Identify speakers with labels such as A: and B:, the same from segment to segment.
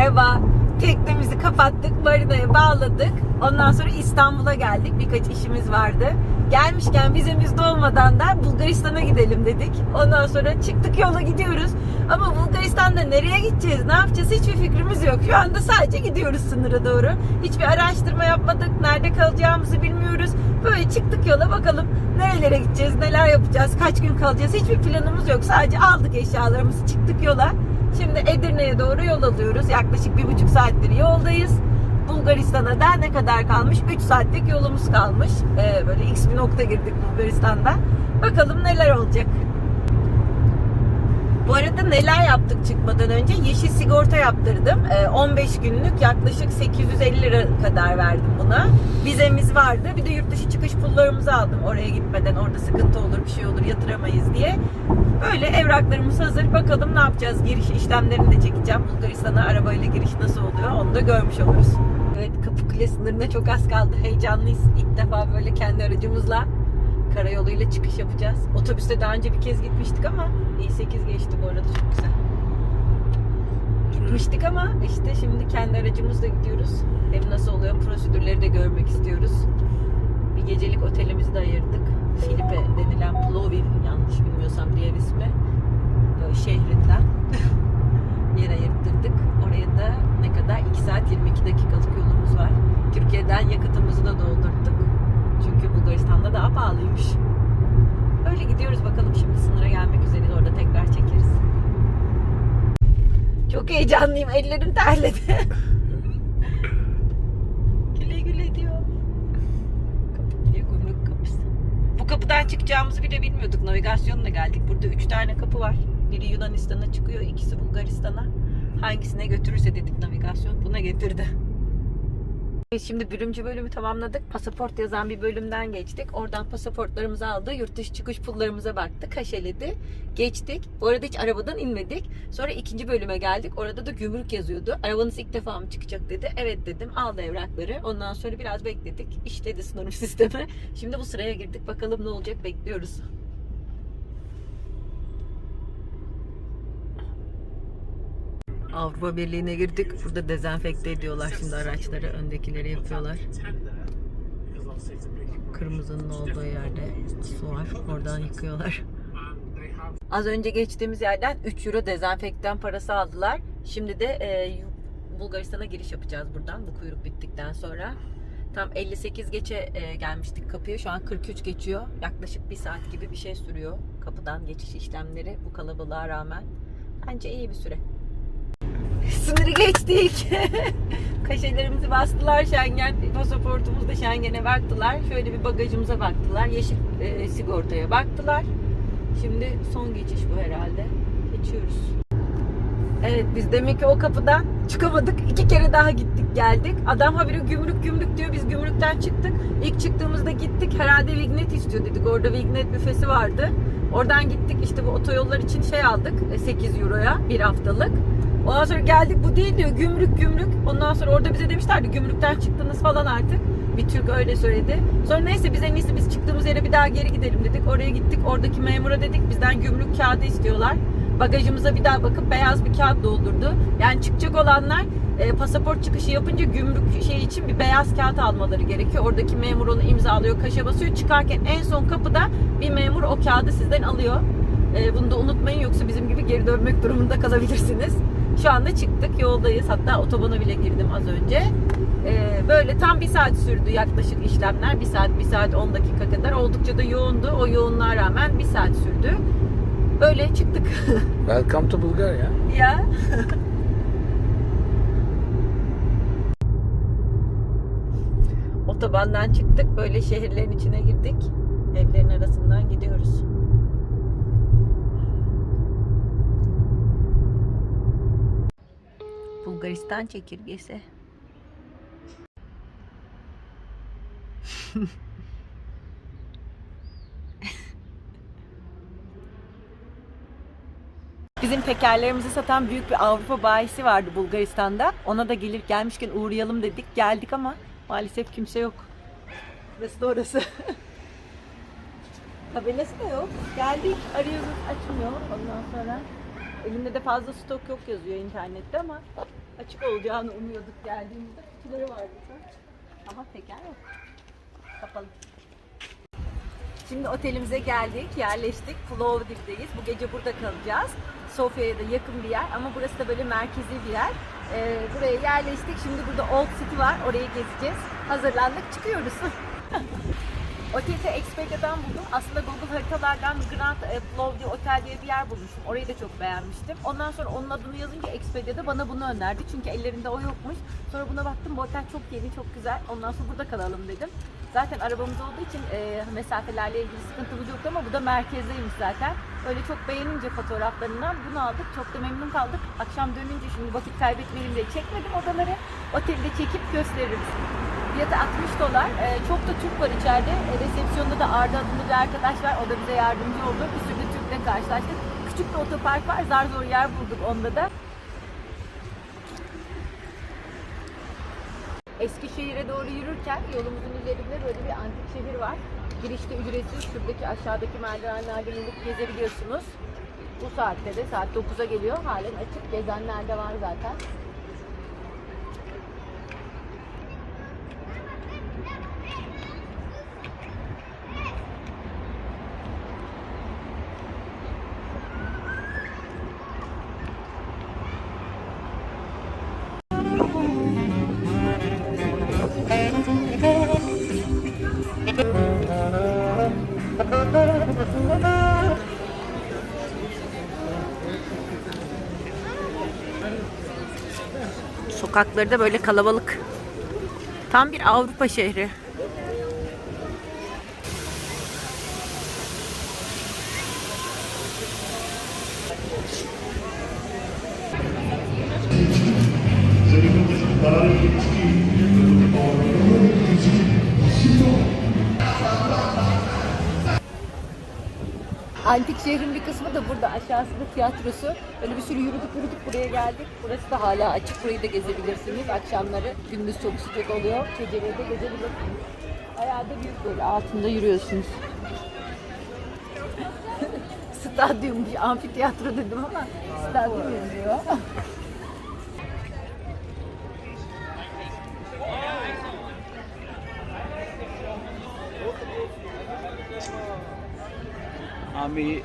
A: Merhaba. Teknemizi kapattık, marinaya bağladık. Ondan sonra İstanbul'a geldik. Birkaç işimiz vardı. Gelmişken vizemiz dolmadan da Bulgaristan'a gidelim dedik. Ondan sonra çıktık yola gidiyoruz. Ama Bulgaristan'da nereye gideceğiz, ne yapacağız hiçbir fikrimiz yok. Şu anda sadece gidiyoruz sınıra doğru. Hiçbir araştırma yapmadık, nerede kalacağımızı bilmiyoruz. Böyle çıktık yola bakalım nerelere gideceğiz, neler yapacağız, kaç gün kalacağız. Hiçbir planımız yok. Sadece aldık eşyalarımızı, çıktık yola. Şimdi Edirne'ye doğru yol alıyoruz. Yaklaşık bir buçuk saattir yoldayız. Bulgaristan'a da ne kadar kalmış? 3 saatlik yolumuz kalmış. Ee, böyle x bir nokta girdik Bulgaristan'da. Bakalım neler olacak. Bu arada neler yaptık çıkmadan önce? Yeşil sigorta yaptırdım. Ee, 15 günlük yaklaşık 850 lira kadar verdim buna. Vardı. Bir de yurt dışı çıkış pullarımızı aldım oraya gitmeden. Orada sıkıntı olur, bir şey olur, yatıramayız diye. Böyle evraklarımız hazır. Bakalım ne yapacağız? Giriş işlemlerini de çekeceğim. Bulgaristan'a arabayla giriş nasıl oluyor? Onu da görmüş oluruz. Evet kapı kule sınırına çok az kaldı. Heyecanlıyız. İlk defa böyle kendi aracımızla karayoluyla çıkış yapacağız. Otobüste daha önce bir kez gitmiştik ama i8 geçti bu arada çok güzel. Gitmiştik ama işte şimdi kendi aracımızla gidiyoruz. Hem nasıl oluyor prosedürleri de görmek istiyoruz. Bir gecelik otelimizi de ayırdık. Filipe denilen Plovdiv yanlış bilmiyorsam diğer ismi e, şehrinden yer ayırttırdık. Oraya da ne kadar? 2 saat 22 dakikalık yolumuz var. Türkiye'den yakıtımızı da doldurduk. Çünkü Bulgaristan'da daha pahalıymış. Öyle gidiyoruz bakalım şimdi sınıra gelmek üzereyiz. Orada tekrar çekeriz. Çok heyecanlıyım. Ellerim terledi. güle güle diyor. Kapı kapısı. Bu kapıdan çıkacağımızı bile bilmiyorduk. Navigasyonla geldik. Burada üç tane kapı var. Biri Yunanistan'a çıkıyor, ikisi Bulgaristan'a. Hangisine götürürse dedik navigasyon buna getirdi. Şimdi bölümcü bölümü tamamladık. Pasaport yazan bir bölümden geçtik. Oradan pasaportlarımızı aldı. Yurt dışı çıkış pullarımıza baktı. Kaşeledi. Geçtik. Bu arada hiç arabadan inmedik. Sonra ikinci bölüme geldik. Orada da gümrük yazıyordu. Arabanız ilk defa mı çıkacak dedi. Evet dedim. Aldı evrakları. Ondan sonra biraz bekledik. İşledi sınır sistemi. Şimdi bu sıraya girdik. Bakalım ne olacak bekliyoruz. Avrupa Birliği'ne girdik. Burada dezenfekte ediyorlar şimdi araçları. Öndekileri yapıyorlar. Kırmızının olduğu yerde su var. Oradan yıkıyorlar. Az önce geçtiğimiz yerden 3 euro dezenfektan parası aldılar. Şimdi de e, Bulgaristan'a giriş yapacağız buradan bu kuyruk bittikten sonra. Tam 58 geçe e, gelmiştik kapıya. Şu an 43 geçiyor. Yaklaşık bir saat gibi bir şey sürüyor kapıdan geçiş işlemleri bu kalabalığa rağmen. Bence iyi bir süre. Sınırı geçtik. Kaşelerimizi bastılar Schengen. Pasaportumuz da Schengen'e baktılar. Şöyle bir bagajımıza baktılar. Yeşil e, sigortaya baktılar. Şimdi son geçiş bu herhalde. Geçiyoruz. Evet biz demek ki o kapıdan çıkamadık. İki kere daha gittik geldik. Adam habire gümrük gümrük diyor. Biz gümrükten çıktık. İlk çıktığımızda gittik. Herhalde Vignet istiyor dedik. Orada Vignet büfesi vardı. Oradan gittik işte bu otoyollar için şey aldık. e, 8 euroya bir haftalık. Ondan sonra geldik bu değil diyor gümrük gümrük. Ondan sonra orada bize demişlerdi gümrükten çıktınız falan artık. Bir Türk öyle söyledi. Sonra neyse biz en iyisi biz çıktığımız yere bir daha geri gidelim dedik. Oraya gittik oradaki memura dedik bizden gümrük kağıdı istiyorlar. Bagajımıza bir daha bakıp beyaz bir kağıt doldurdu. Yani çıkacak olanlar e, pasaport çıkışı yapınca gümrük şey için bir beyaz kağıt almaları gerekiyor. Oradaki memur onu imzalıyor, kaşe basıyor. Çıkarken en son kapıda bir memur o kağıdı sizden alıyor. E, bunu da unutmayın yoksa bizim gibi geri dönmek durumunda kalabilirsiniz. Şu anda çıktık yoldayız. Hatta otobana bile girdim az önce. Ee, böyle tam bir saat sürdü yaklaşık işlemler. Bir saat, bir saat 10 dakika kadar. Oldukça da yoğundu. O yoğunluğa rağmen bir saat sürdü. Böyle çıktık.
B: Welcome to Bulgaria.
A: ya. Otobandan çıktık. Böyle şehirlerin içine girdik. Evlerin arasından gidiyoruz. Bulgaristan çekirgesi. Bizim tekerlerimizi satan büyük bir Avrupa bayisi vardı Bulgaristan'da. Ona da gelir gelmişken uğrayalım dedik. Geldik ama maalesef kimse yok. Burası da orası. Tabelası da yok. Geldik, arıyoruz, açmıyor. Ondan sonra elimde de fazla stok yok yazıyor internette ama Açık olacağını umuyorduk geldiğimizde. Kutuları vardı. Ama teker yok. Kapalı. Şimdi otelimize geldik, yerleştik. Plovdiv'deyiz. Bu gece burada kalacağız. Sofya'ya da yakın bir yer ama burası da böyle merkezi bir yer. Ee, buraya yerleştik. Şimdi burada Old City var. Orayı gezeceğiz. Hazırlandık, çıkıyoruz. Oteli Expedia'dan buldum. Aslında Google haritalardan Grand Plovdiv Otel diye bir yer bulmuşum. Orayı da çok beğenmiştim. Ondan sonra onun adını yazınca Expedia'da bana bunu önerdi. Çünkü ellerinde o yokmuş. Sonra buna baktım bu otel çok yeni, çok güzel. Ondan sonra burada kalalım dedim. Zaten arabamız olduğu için e, mesafelerle ilgili sıkıntımız yoktu ama bu da merkezdeymiş zaten. Öyle çok beğenince fotoğraflarından bunu aldık. Çok da memnun kaldık. Akşam dönünce şimdi vakit kaybetmeyelim diye çekmedim odaları. Otelde çekip gösteririm. Fiyatı 60 dolar. E, çok da Türk var içeride. E, resepsiyonda da Arda adında bir arkadaş var. O da bize yardımcı oldu. Bir sürü Türk'le karşılaştık. Küçük bir otopark var. Zar zor yer bulduk onda da. Eskişehir'e doğru yürürken yolumuzun üzerinde böyle bir antik şehir var. Girişte ücretsiz şuradaki aşağıdaki merdivenlerden inip gezebiliyorsunuz. Bu saatte de saat 9'a geliyor. Halen açık. Gezenler de var zaten. Sokakları da böyle kalabalık. Tam bir Avrupa şehri. Antik şehrin bir kısmı da burada. Aşağısında tiyatrosu. Böyle bir sürü yürüdük yürüdük buraya geldik. Burası da hala açık. Burayı da gezebilirsiniz akşamları. Gündüz çok sıcak oluyor. Geceleri de gezebilirsiniz. Bayağı da büyük böyle altında yürüyorsunuz. Stadyum, amfiteyatro dedim ama stadyum yazıyor.
B: Abi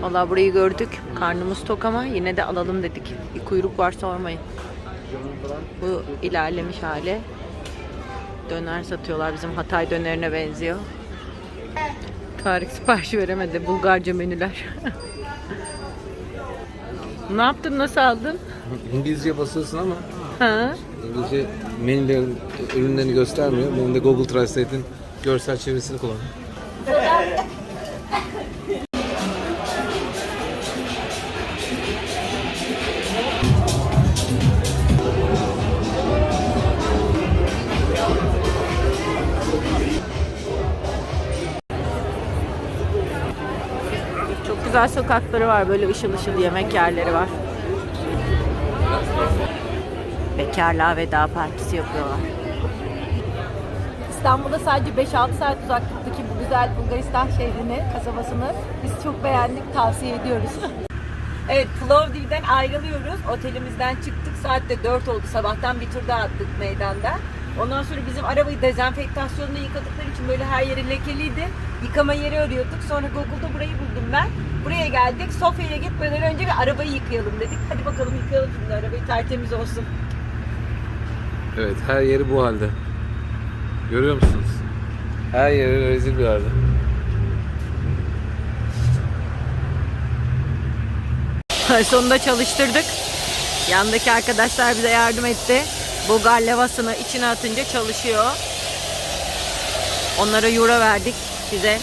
A: Valla burayı gördük. Karnımız tok ama yine de alalım dedik. Bir kuyruk var sormayın. Bu ilerlemiş hali. Döner satıyorlar. Bizim Hatay dönerine benziyor. Tarık siparişi veremedi. Bulgarca menüler. ne yaptın? Nasıl aldın?
B: İngilizce basıyorsun ama
A: Ha?
B: İngilizce menülerin ürünlerini göstermiyor. Benim de Google Translate'in görsel çevirisini kullan.
A: Güzel sokakları var. Böyle ışıl ışıl yemek yerleri var. Bekarlığa veda partisi yapıyorlar. İstanbul'da sadece 5-6 saat uzaklıktaki bu güzel Bulgaristan şehrini, kasabasını biz çok beğendik, tavsiye ediyoruz. evet, Plovdiv'den ayrılıyoruz. Otelimizden çıktık. Saat de 4 oldu. Sabahtan bir tur daha attık meydanda. Ondan sonra bizim arabayı dezenfektasyonla yıkadıkları için böyle her yeri lekeliydi. Yıkama yeri arıyorduk. Sonra Google'da burayı buldum ben. Buraya geldik. Sofya'ya gitmeden önce bir arabayı yıkayalım dedik. Hadi bakalım yıkayalım şimdi arabayı tertemiz olsun.
B: Evet her yeri bu halde. Görüyor musunuz? Her yeri rezil bir halde.
A: Sonunda çalıştırdık. Yandaki arkadaşlar bize yardım etti. Bulgar levasını içine atınca çalışıyor. Onlara euro verdik. Bize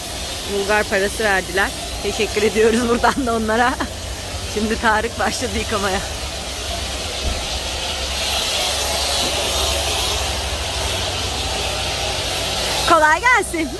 A: Bulgar parası verdiler. Teşekkür ediyoruz buradan da onlara. Şimdi Tarık başladı yıkamaya. Kolay gelsin.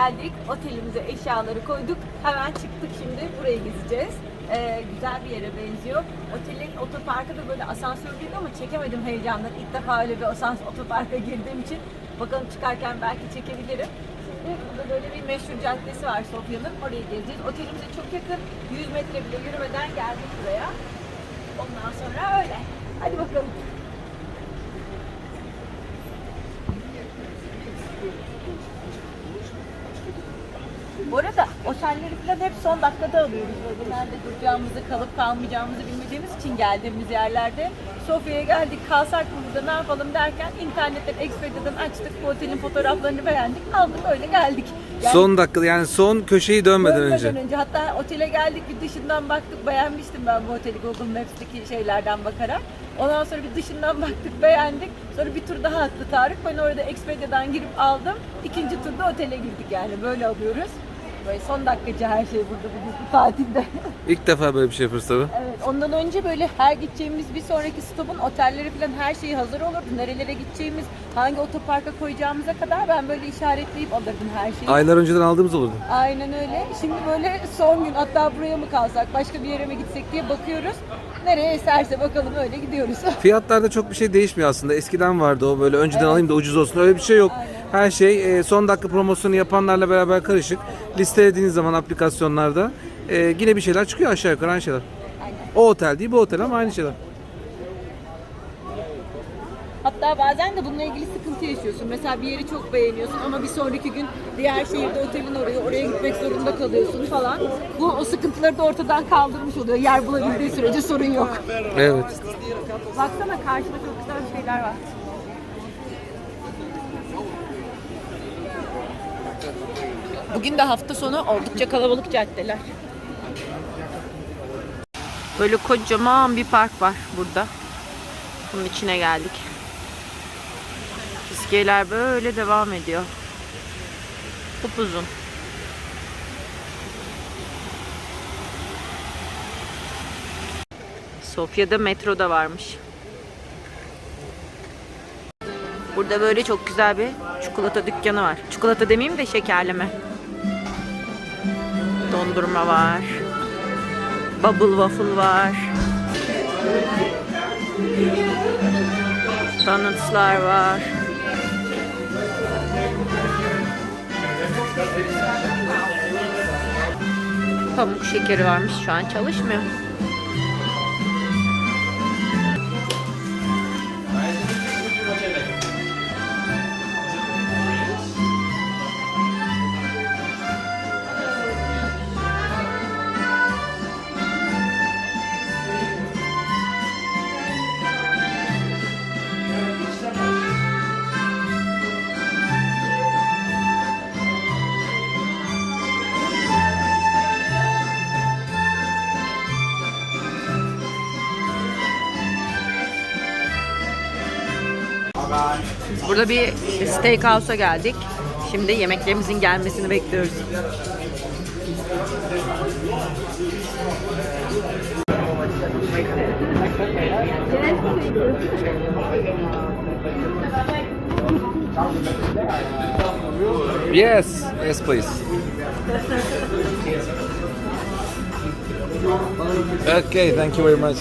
A: Geldik. Otelimize eşyaları koyduk. Hemen çıktık şimdi. Burayı gezeceğiz. Ee, güzel bir yere benziyor. Otelin otoparkı da böyle asansörlüydü ama çekemedim heyecandan. İlk defa öyle bir asansör otoparka girdiğim için. Bakalım çıkarken belki çekebilirim. Şimdi burada böyle bir meşhur caddesi var Sofya'nın. Orayı gezeceğiz. Otelimize çok yakın. 100 metre bile yürümeden geldik buraya. Ondan sonra öyle. Hadi bakalım. Bu arada otelleri falan hep son dakikada alıyoruz. Böyle nerede duracağımızı, kalıp kalmayacağımızı bilmediğimiz için geldiğimiz yerlerde. Sofya'ya geldik, kalsak mı burada ne yapalım derken internetten, Expedia'dan açtık. Bu otelin fotoğraflarını beğendik, aldık öyle geldik. Yani
B: Son dakika yani son köşeyi dönmeden
A: dönmeden
B: önce.
A: Hatta otele geldik bir dışından baktık beğenmiştim ben bu oteli Google Maps'teki şeylerden bakarak. Ondan sonra bir dışından baktık beğendik. Sonra bir tur daha attı Tarık. Ben orada Expedia'dan girip aldım. İkinci turda otele girdik yani böyle alıyoruz. Böyle son dakikacı her şey burada bugün bu tatilde.
B: İlk defa böyle bir şey tabii.
A: evet ondan önce böyle her gideceğimiz bir sonraki stopun otelleri falan her şeyi hazır olurdu. Nerelere gideceğimiz, hangi otoparka koyacağımıza kadar ben böyle işaretleyip alırdım her şeyi.
B: Aylar önceden aldığımız olurdu.
A: Aynen öyle. Şimdi böyle son gün hatta buraya mı kalsak, başka bir yere mi gitsek diye bakıyoruz. Nereye eserse bakalım öyle gidiyoruz.
B: Fiyatlarda çok bir şey değişmiyor aslında. Eskiden vardı o böyle önceden alayım da ucuz olsun. Öyle bir şey yok.
A: Aynen.
B: Her şey e, son dakika promosyonu yapanlarla beraber karışık. Listelediğiniz zaman aplikasyonlarda e, yine bir şeyler çıkıyor aşağı yukarı aynı şeyler.
A: Aynen.
B: O otel değil bu otel ama aynı şeyler.
A: Hatta bazen de bununla ilgili sıkıntı yaşıyorsun. Mesela bir yeri çok beğeniyorsun ama bir sonraki gün diğer şehirde otelin oraya, oraya gitmek zorunda kalıyorsun falan. Bu o sıkıntıları da ortadan kaldırmış oluyor. Yer bulabildiği sürece sorun yok.
B: Evet.
A: Baksana karşıda çok güzel şeyler var. Bugün de hafta sonu oldukça kalabalık caddeler. Böyle kocaman bir park var burada. Bunun içine geldik. İskeleler böyle devam ediyor. Upuzun. Sofya'da metro da varmış. Burada böyle çok güzel bir çikolata dükkanı var. Çikolata demeyeyim de şekerleme. Dondurma var. Bubble waffle var. Donutslar var. Pamuk şekeri varmış. Şu an çalışmıyor. Burada bir steakhouse'a geldik. Şimdi yemeklerimizin gelmesini bekliyoruz.
B: Yes. Yes please. Okay, thank you very much.